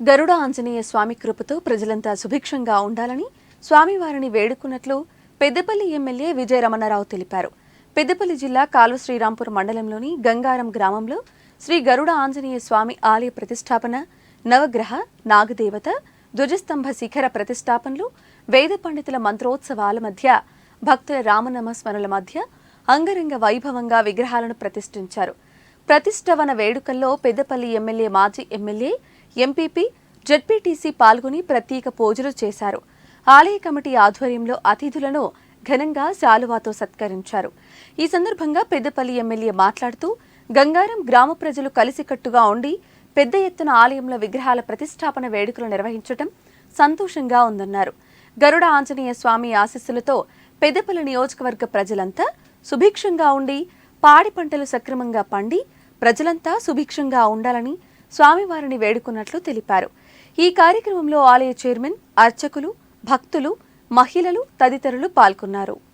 గరుడ ఆంజనేయ స్వామి కృపతో ప్రజలంతా సుభిక్షంగా ఉండాలని స్వామివారిని వేడుకున్నట్లు పెద్దపల్లి ఎమ్మెల్యే విజయ రమణారావు తెలిపారు. పెద్దపల్లి జిల్లా కాలువ శ్రీరాంపూర్ మండలంలోని గంగారం గ్రామంలో శ్రీ గరుడ ఆంజనేయ స్వామి ఆలయ ప్రతిష్టాపన నవగ్రహ నాగదేవత ధ్వజస్తంభ శిఖర ప్రతిష్టాపనలు వేద పండితుల మంత్రోత్సవాల మధ్య భక్తుల రామనామ స్మరణల మధ్య అంగరంగ వైభవంగా విగ్రహాలను ప్రతిష్ఠించారు. ప్రతిష్టవన వేడుకల్లో పెద్దపల్లి ఎమ్మెల్యే మాజీ ఎమ్మెల్యే ఎంపీపీ జడ్పీటీసీ పాల్గొని ప్రత్యేక పూజలు చేశారు. ఆలయ కమిటీ ఆధ్వర్యంలో అతిథులను ఘనంగా శాలువాతో సత్కరించారు. ఈ సందర్భంగా పెద్దపల్లి ఎమ్మెల్యే మాట్లాడుతూ గంగారం గ్రామ ప్రజలు కలిసికట్టుగా ఉండి పెద్ద ఎత్తున ఆలయంలో విగ్రహాల ప్రతిష్టాపన వేడుకలు నిర్వహించడం సంతోషంగా ఉందన్నారు. గరుడ ఆంజనేయ స్వామి ఆశీస్సులతో పెద్దపల్లి నియోజకవర్గ ప్రజలంతా సుభిక్షంగా ఉండి పాడి పంటలు సక్రమంగా పండి ప్రజలంతా సుభిక్షంగా ఉండాలని స్వామివారిని వేడుకున్నట్లు తెలిపారు. ఈ కార్యక్రమంలో ఆలయ చైర్మన్ అర్చకులు భక్తులు మహిళలు తదితరులు పాల్గొన్నారు.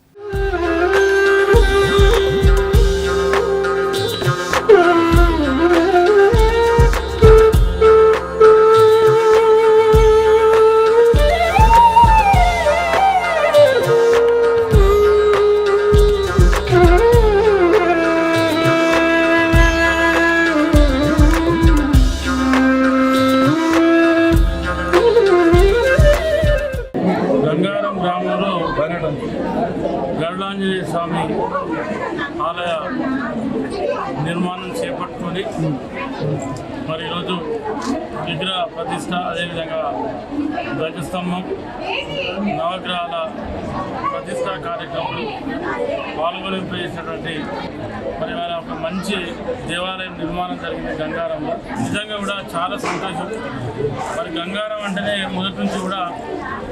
గ్రామంలో గరుడాంజనేయ స్వామి ఆలయ నిర్మాణం చేపట్టుకొని మరి ఈరోజు విగ్రహ ప్రతిష్ట అదేవిధంగా ధ్వజస్తంభం నవగ్రహాల ప్రతిష్టా కార్యక్రమంలో పాల్గొనిపోయేసినటువంటి మరి వారి ఒక మంచి దేవాలయం నిర్మాణం జరిగింది గంగారంలో నిజంగా కూడా చాలా సంతోషం. మరి గంగారం అంటేనే మొదటి నుంచి కూడా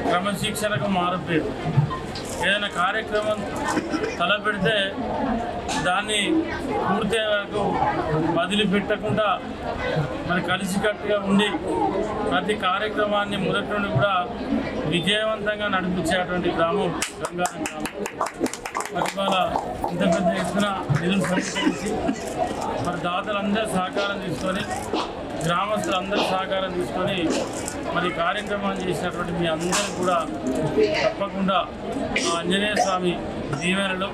క్రమశిక్షణకు మారిపోయాడు ఏదైనా కార్యక్రమం తలపెడితే దాన్ని పూర్తి వరకు వదిలిపెట్టకుండా మరి కలిసికట్టుగా ఉండి ప్రతి కార్యక్రమాన్ని మొదటి నుండి కూడా విజయవంతంగా నడిపించేటువంటి గ్రామం గంగారం గ్రామం మరి ఇవాళ ఇంత పెద్ద ఎత్తున నిధులు సమీకరించి మరి దాతలందరూ సహకారం తీసుకొని గ్రామస్తులందరూ సహకారం తీసుకొని మరి కార్యక్రమాన్ని చేసినటువంటి మీ అందరికీ కూడా తప్పకుండా ఆ ఆంజనేయ స్వామి దీవెనలు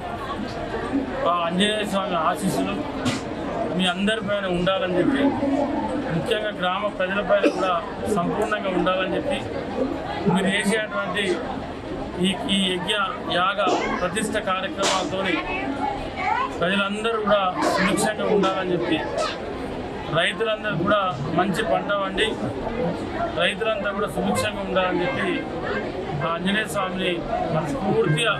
ఆంజనేయ స్వామి ఆశీస్సులు మీ అందరిపైన ఉండాలని చెప్పి ముఖ్యంగా గ్రామ ప్రజలపైన కూడా సంపూర్ణంగా ఉండాలని చెప్పి మీరు చేసేటువంటి ఈ ఈ యజ్ఞ యాగ ప్రతిష్ట కార్యక్రమాలతోని ప్రజలందరూ కూడా సుభిక్షంగా ఉండాలని చెప్పి రైతులందరూ కూడా మంచి పంట వండి రైతులంతా కూడా సుభిక్షంగా ఉండాలని చెప్పి ఆ ఆంజనేయ స్వామిని మనస్ఫూర్తిగా